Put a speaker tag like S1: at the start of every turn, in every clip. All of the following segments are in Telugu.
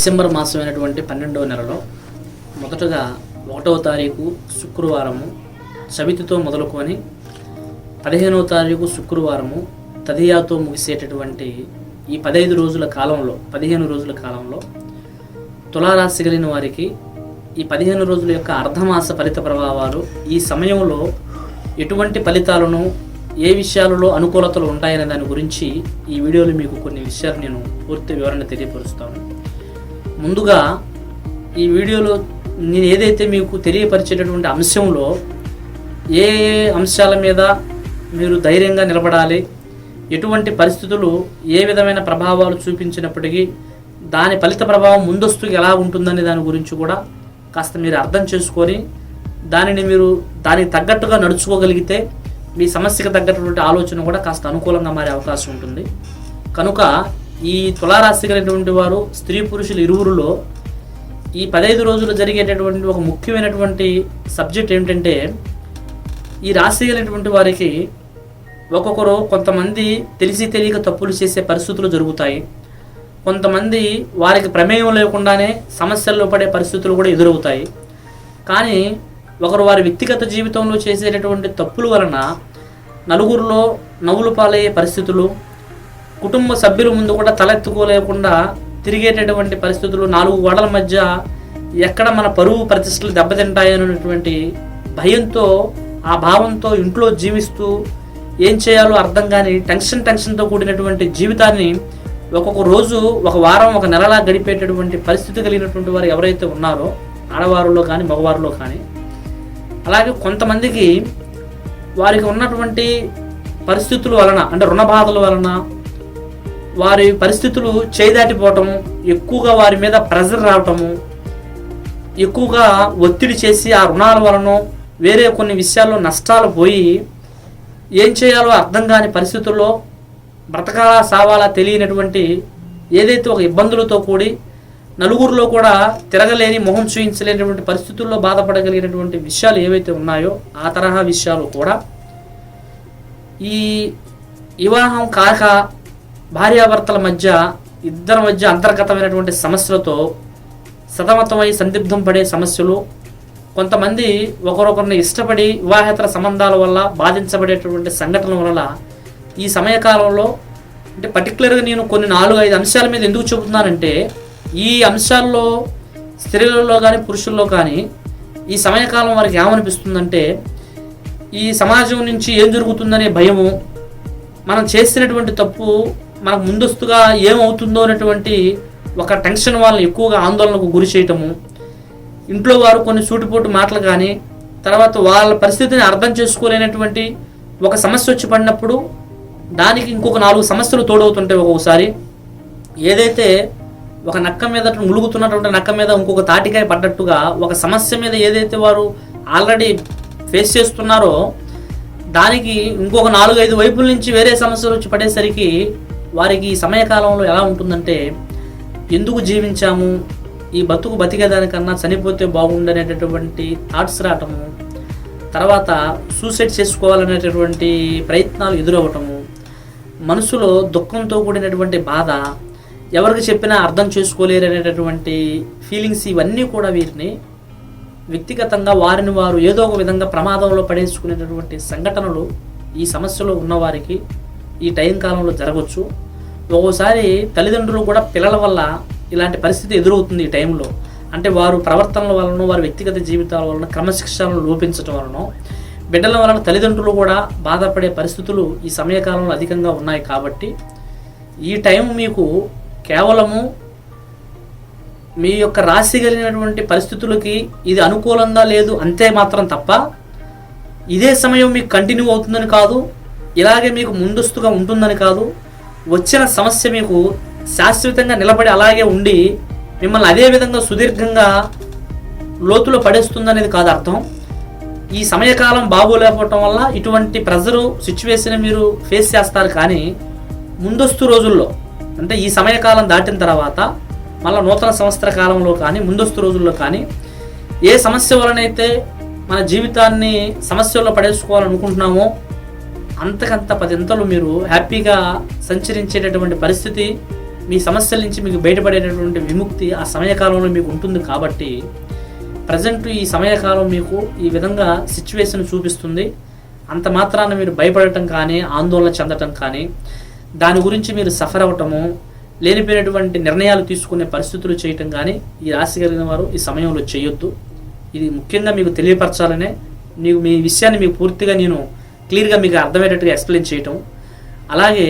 S1: డిసెంబర్ మాసమైనటువంటి పన్నెండవ నెలలో మొదటగా ఒకటవ తారీఖు శుక్రవారము చవితితో మొదలుకొని పదిహేనవ తారీఖు శుక్రవారము తదియాతో ముగిసేటటువంటి ఈ పదహైదు రోజుల కాలంలో పదిహేను రోజుల కాలంలో తులారాశి కలిగిన వారికి ఈ పదిహేను రోజుల యొక్క అర్ధమాస ఫలిత ప్రభావాలు ఈ సమయంలో ఎటువంటి ఫలితాలను ఏ విషయాలలో అనుకూలతలు ఉంటాయనే దాని గురించి ఈ వీడియోలో మీకు కొన్ని విషయాలు నేను పూర్తి వివరణ తెలియపరుస్తాను. ముందుగా ఈ వీడియోలో నేను ఏదైతే మీకు తెలియపరిచేటటువంటి అంశంలో ఏ ఏ అంశాల మీద మీరు ధైర్యంగా నిలబడాలి ఎటువంటి పరిస్థితులు ఏ విధమైన ప్రభావాలు చూపించినప్పటికీ దాని ఫలిత ప్రభావం ముందస్తుకు ఎలా ఉంటుందనే దాని గురించి కూడా కాస్త మీరు అర్థం చేసుకొని దానిని మీరు దానికి తగ్గట్టుగా నడుచుకోగలిగితే మీ సమస్యకు తగ్గటువంటి ఆలోచన కూడా కాస్త అనుకూలంగా మారే అవకాశం ఉంటుంది. కనుక ఈ తులారాశి కలిగినటువంటి వారు స్త్రీ పురుషులు ఇరువురులో ఈ పదహైదు రోజులు జరిగేటటువంటి ఒక ముఖ్యమైనటువంటి సబ్జెక్ట్ ఏమిటంటే ఈ రాశి కలిగినటువంటి వారికి ఒక్కొక్కరు కొంతమంది తెలిసి తెలియక తప్పులు చేసే పరిస్థితులు జరుగుతాయి. కొంతమంది వారికి ప్రమేయం లేకుండానే సమస్యల్లో పడే పరిస్థితులు కూడా ఎదురవుతాయి. కానీ ఒకరు వారి వ్యక్తిగత జీవితంలో చేసేటటువంటి తప్పుల వలన నలుగురిలో నవ్వులు పాలయ్యే పరిస్థితులు కుటుంబ సభ్యుల ముందు కూడా తలెత్తుకోలేకుండా తిరిగేటటువంటి పరిస్థితులు నాలుగు గోడల మధ్య ఎక్కడ మన పరువు ప్రతిష్టలు దెబ్బతింటాయనేటువంటి భయంతో ఆ భావంతో ఇంట్లో జీవిస్తూ ఏం చేయాలో అర్థం కాని టెన్షన్ టెన్షన్తో కూడినటువంటి జీవితాన్ని ఒక్కొక్క రోజు ఒక వారం ఒక నెలలా గడిపేటటువంటి పరిస్థితి కలిగినటువంటి వారు ఎవరైతే ఉన్నారో ఆడవారిలో కానీ మగవారిలో కానీ. అలాగే కొంతమందికి వారికి ఉన్నటువంటి పరిస్థితుల వలన అంటే రుణ బాధల వలన వారి పరిస్థితులు చేదాటిపోవటం ఎక్కువగా వారి మీద ప్రెజర్ రావటము ఎక్కువగా ఒత్తిడి చేసి ఆ రుణాల వలన వేరే కొన్ని విషయాల్లో నష్టాలు పోయి ఏం చేయాలో అర్థం కాని పరిస్థితుల్లో బ్రతకాలా సావాలా తెలియనటువంటి ఏదైతే ఒక ఇబ్బందులతో కూడి నలుగురిలో కూడా తిరగలేని మొహం చూయించలేనటువంటి పరిస్థితుల్లో బాధపడగలిగినటువంటి విషయాలు ఏవైతే ఉన్నాయో ఆ తరహా విషయాలు కూడా ఈ వివాహం కాక భార్యాభర్తల మధ్య ఇద్దరి మధ్య అంతర్గతమైనటువంటి సమస్యలతో సతమతమై సందిగ్ధం పడే సమస్యలు కొంతమంది ఒకరొకరిని ఇష్టపడి వివాహేతర సంబంధాల వల్ల బాధించబడేటటువంటి సంఘటనల వల్ల ఈ సమయకాలంలో అంటే పర్టికులర్గా నేను కొన్ని నాలుగు ఐదు అంశాల మీద ఎందుకు చెబుతున్నానంటే ఈ అంశాల్లో స్త్రీలలో కానీ పురుషుల్లో కానీ ఈ సమయకాలం వారికి ఏమనిపిస్తుందంటే ఈ సమాజం నుంచి ఏం జరుగుతుందనే భయము మనం చేసినటువంటి తప్పు మనకు ముందస్తుగా ఏమవుతుందో అనేటువంటి ఒక టెన్షన్ వాళ్ళని ఎక్కువగా ఆందోళనకు గురి చేయటము ఇంట్లో వారు కొన్ని సూటిపోటు మాటలు కానీ తర్వాత వాళ్ళ పరిస్థితిని అర్థం చేసుకోలేనటువంటి ఒక సమస్య వచ్చి పడినప్పుడు దానికి ఇంకొక నాలుగు సమస్యలు తోడవుతుంటాయి ఒక్కొక్కసారి. ఏదైతే ఒక నక్క మీద ములుగుతున్నటువంటి నక్క మీద ఇంకొక తాటికాయ పడ్డట్టుగా ఒక సమస్య మీద ఏదైతే వారు ఆల్రెడీ ఫేస్ చేస్తున్నారో దానికి ఇంకొక నాలుగు ఐదు వైపుల నుంచి వేరే సమస్యలు వచ్చి పడేసరికి వారికి ఈ సమయకాలంలో ఎలా ఉంటుందంటే ఎందుకు జీవించాము ఈ బతుకు బతికేదానికన్నా చనిపోతే బాగుండనేటటువంటి థాట్స్ రావటము తర్వాత సూసైడ్ చేసుకోవాలనేటటువంటి ప్రయత్నాలు ఎదురవ్వటము మనసులో దుఃఖంతో కూడినటువంటి బాధ ఎవరికి చెప్పినా అర్థం చేసుకోలేరు అనేటటువంటి ఫీలింగ్స్ ఇవన్నీ కూడా వీరిని వ్యక్తిగతంగా వారిని వారు ఏదో ఒక విధంగా ప్రమాదంలో పడేసుకునేటటువంటి సంఘటనలు ఈ సమస్యలో ఉన్నవారికి ఈ టైం కాలంలో జరగవచ్చు. ఒక్కోసారి తల్లిదండ్రులు కూడా పిల్లల వల్ల ఇలాంటి పరిస్థితి ఎదురవుతుంది ఈ టైంలో. అంటే వారు ప్రవర్తనల వలన వారి వ్యక్తిగత జీవితాల వలన క్రమశిక్షణను లోపించడం వలన బిడ్డల వలన తల్లిదండ్రులు కూడా బాధపడే పరిస్థితులు ఈ సమయకాలంలో అధికంగా ఉన్నాయి కాబట్టి ఈ టైం మీకు కేవలము మీ యొక్క రాశి కలిగినటువంటి పరిస్థితులకి ఇది అనుకూలంగా లేదు అంతే మాత్రం తప్ప ఇదే సమయం మీకు కంటిన్యూ అవుతుందని కాదు. ఇలాగే మీకు ముందస్తుగా ఉంటుందని కాదు వచ్చిన సమస్య మీకు శాశ్వతంగా నిలబడి అలాగే ఉండి మిమ్మల్ని అదే విధంగా సుదీర్ఘంగా లోతులో పడేస్తుందనేది కాదు అర్థం. ఈ సమయకాలం బాగోలేకపోవటం వల్ల ఇటువంటి ప్రెజరు సిచ్యువేషన్ మీరు ఫేస్ చేస్తారు కానీ ముందస్తు రోజుల్లో అంటే ఈ సమయకాలం దాటిన తర్వాత మళ్ళీ నూతన సంవత్సర కాలంలో కానీ ముందస్తు రోజుల్లో కానీ ఏ సమస్య వలనైతే మన జీవితాన్ని సమస్యల్లో పడేసుకోవాలనుకుంటున్నామో అంతకంత పదింతలు మీరు హ్యాపీగా సంచరించేటటువంటి పరిస్థితి మీ సమస్యల నుంచి మీకు బయటపడేటటువంటి విముక్తి ఆ సమయకాలంలో మీకు ఉంటుంది కాబట్టి ప్రజెంట్ ఈ సమయకాలం మీకు ఈ విధంగా సిచ్యువేషన్ చూపిస్తుంది. అంత మాత్రాన మీరు భయపడటం కానీ ఆందోళన చెందటం కానీ దాని గురించి మీరు సఫర్ అవ్వటము లేనిపోయినటువంటి నిర్ణయాలు తీసుకునే పరిస్థితులు చేయటం కానీ ఈ రాశి కలిగిన వారు ఈ సమయంలో చేయొద్దు. ఇది ముఖ్యంగా మీకు తెలియపరచాలనే మీకు మీ విషయాన్ని మీకు పూర్తిగా నేను క్లియర్గా మీకు అర్థమయ్యేటట్టుగా ఎక్స్ప్లెయిన్ చేయటం. అలాగే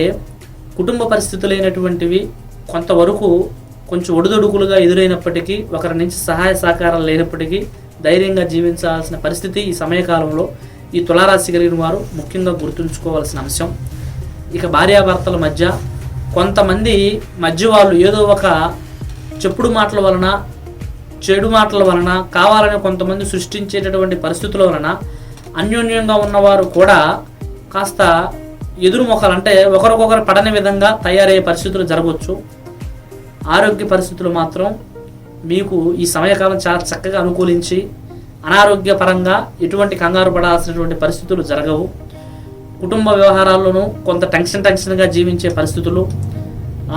S1: కుటుంబ పరిస్థితులైనటువంటివి కొంతవరకు కొంచెం ఒడిదొడుకులుగా ఎదురైనప్పటికీ ఒకరి నుంచి సహాయ సహకారాలు లేనప్పటికీ ధైర్యంగా జీవించాల్సిన పరిస్థితి ఈ సమయకాలంలో ఈ తులారాశి కలిగిన వారు ముఖ్యంగా గుర్తుంచుకోవాల్సిన అంశం. ఇక భార్యాభర్తల మధ్య కొంతమంది మధ్య వాళ్ళు ఏదో ఒక చెప్పుడు మాటల వలన చెడు మాటల వలన కావాలని కొంతమంది సృష్టించేటటువంటి పరిస్థితుల వలన అన్యోన్యంగా ఉన్నవారు కూడా కాస్త ఎదురు మొక్కలు అంటే ఒకరికొకరు పడని విధంగా తయారయ్యే పరిస్థితులు జరగవచ్చు. ఆరోగ్య పరిస్థితులు మాత్రం మీకు ఈ సమయకాలం చాలా చక్కగా అనుకూలించి అనారోగ్యపరంగా ఎటువంటి కంగారు పడాల్సినటువంటి పరిస్థితులు జరగవు. కుటుంబ వ్యవహారాల్లోనూ కొంత టెన్షన్ టెన్షన్గా జీవించే పరిస్థితులు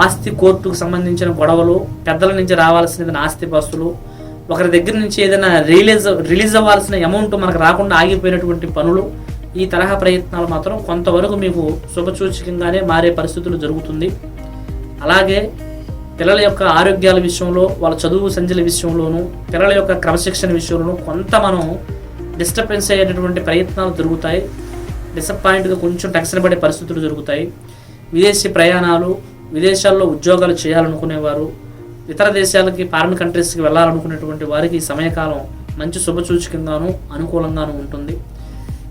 S1: ఆస్తి కోర్టుకు సంబంధించిన గొడవలు పెద్దల నుంచి రావాల్సిన ఆస్తి బస్సులు ఒకరి దగ్గర నుంచి ఏదైనా రిలీజ్ రిలీజ్ అవ్వాల్సిన అమౌంట్ మనకు రాకుండా ఆగిపోయినటువంటి పనులు ఈ తరహా ప్రయత్నాలు మాత్రం కొంతవరకు మీకు శుభసూచకంగానే మారే పరిస్థితులు జరుగుతుంది. అలాగే పిల్లల యొక్క ఆరోగ్యాల విషయంలో వాళ్ళ చదువు సంధ్యల విషయంలోనూ పిల్లల యొక్క క్రమశిక్షణ విషయంలోనూ కొంత మనం డిస్టర్బెన్స్ అయ్యేటటువంటి ప్రయత్నాలు జరుగుతాయి. డిసప్పాయింట్గా కొంచెం టెన్షన్ పడే పరిస్థితులు జరుగుతాయి. విదేశీ ప్రయాణాలు విదేశాల్లో ఉద్యోగాలు చేయాలనుకునేవారు ఇతర దేశాలకి ఫారిన్ కంట్రీస్కి వెళ్ళాలనుకునేటువంటి వారికి ఈ సమయకాలం మంచి శుభసూచకంగాను అనుకూలంగాను ఉంటుంది.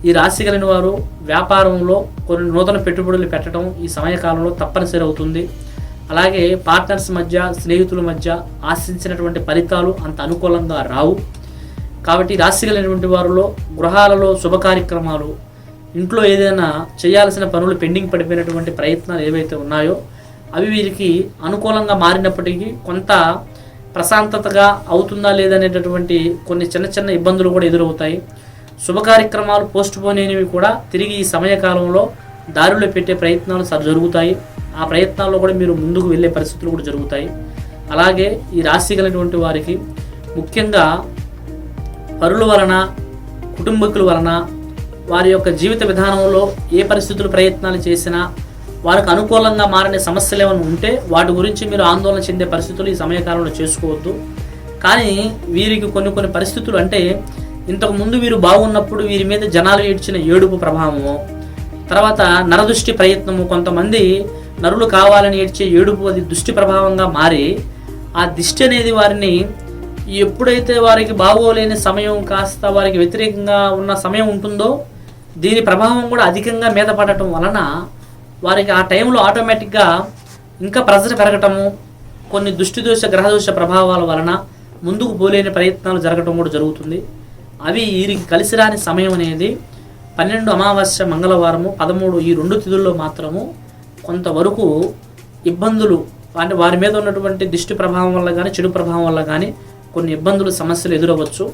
S1: ఈ రాశి కలిగిన వారు వ్యాపారంలో కొన్ని నూతన పెట్టుబడులు పెట్టడం ఈ సమయకాలంలో తప్పనిసరి అవుతుంది. అలాగే పార్ట్నర్స్ మధ్య స్నేహితుల మధ్య ఆశించినటువంటి ఫలితాలు అంత అనుకూలంగా రావు. కాబట్టి రాశి కలిగినటువంటి వారిలో గృహాలలో శుభ కార్యక్రమాలు ఇంట్లో ఏదైనా చేయాల్సిన పనులు పెండింగ్ పడిపోయినటువంటి ప్రయత్నాలు ఏవైతే ఉన్నాయో అవి వీరికి అనుకూలంగా మారినప్పటికీ కొంత ప్రశాంతతగా అవుతుందా లేదనేటటువంటి కొన్ని చిన్న చిన్న ఇబ్బందులు కూడా ఎదురవుతాయి. శుభ కార్యక్రమాలు పోస్ట్ పోన్ అయినవి కూడా తిరిగి ఈ సమయకాలంలో దారిలో పెట్టే ప్రయత్నాలు సరి జరుగుతాయి. ఆ ప్రయత్నాల్లో కూడా మీరు ముందుకు వెళ్ళే పరిస్థితులు కూడా జరుగుతాయి. అలాగే ఈ రాశి కలిగినటువంటి వారికి ముఖ్యంగా పరుల వలన కుటుంబకుల వలన వారి యొక్క జీవిత విధానంలో ఏ పరిస్థితులు ప్రయత్నాలు చేసినా వారికి అనుకూలంగా మారని సమస్యలు ఏమైనా ఉంటే వాటి గురించి మీరు ఆందోళన చెందే పరిస్థితులు ఈ సమయకాలంలో చేసుకోవద్దు. కానీ వీరికి కొన్ని కొన్ని పరిస్థితులు అంటే ఇంతకు ముందు వీరు బాగున్నప్పుడు వీరి మీద జనాలు ఏడ్చిన ఏడుపు ప్రభావము తర్వాత నరదృష్టి ప్రయత్నము కొంతమంది నరులు కావాలని ఏడ్చే ఏడుపు అది దృష్టి ప్రభావంగా మారి ఆ దిష్టి అనేది వారిని ఎప్పుడైతే వారికి బాగోలేని సమయం కాస్త వారికి వ్యతిరేకంగా ఉన్న సమయం ఉంటుందో దీని ప్రభావం కూడా అధికంగా మీద పడటం వలన వారికి ఆ టైంలో ఆటోమేటిక్గా ఇంకా ప్రెజర్ పెరగటము కొన్ని దుష్టిదోష గ్రహదోష ప్రభావాల వలన ముందుకు పోలేని ప్రయత్నాలు జరగటం కూడా జరుగుతుంది. అవి వీరికి కలిసి రాని సమయం అనేది పన్నెండు అమావాస్య మంగళవారము పదమూడు ఈ రెండు తిథుల్లో మాత్రము కొంతవరకు ఇబ్బందులు అంటే వారి మీద ఉన్నటువంటి దిష్టి ప్రభావం వల్ల కానీ చెడు ప్రభావం వల్ల కానీ కొన్ని ఇబ్బందులు సమస్యలు ఎదురవ్వచ్చు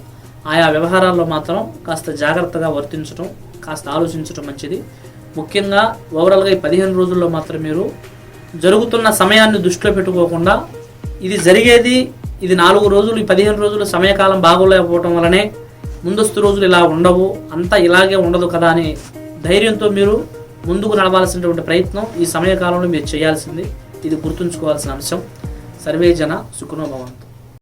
S1: ఆయా వ్యవహారాల్లో మాత్రం కాస్త జాగ్రత్తగా వర్తించడం కాస్త ఆలోచించడం మంచిది. ముఖ్యంగా ఓవరాల్గా ఈ పదిహేను రోజుల్లో మాత్రం మీరు జరుగుతున్న సమయాన్ని దృష్టిలో పెట్టుకోకుండా ఇది జరిగేది ఇది నాలుగు రోజులు ఈ పదిహేను రోజులు సమయకాలం బాగోలేకపోవటం వలనే ముందస్తు రోజులు ఇలా ఉండవు అంతా ఇలాగే ఉండదు కదా అని ధైర్యంతో మీరు ముందుకు నడవాల్సినటువంటి ప్రయత్నం ఈ సమయకాలంలో మీరు చేయాల్సింది. ఇది గుర్తుంచుకోవాల్సిన అంశం. సర్వే జన సుఖనోభవంతు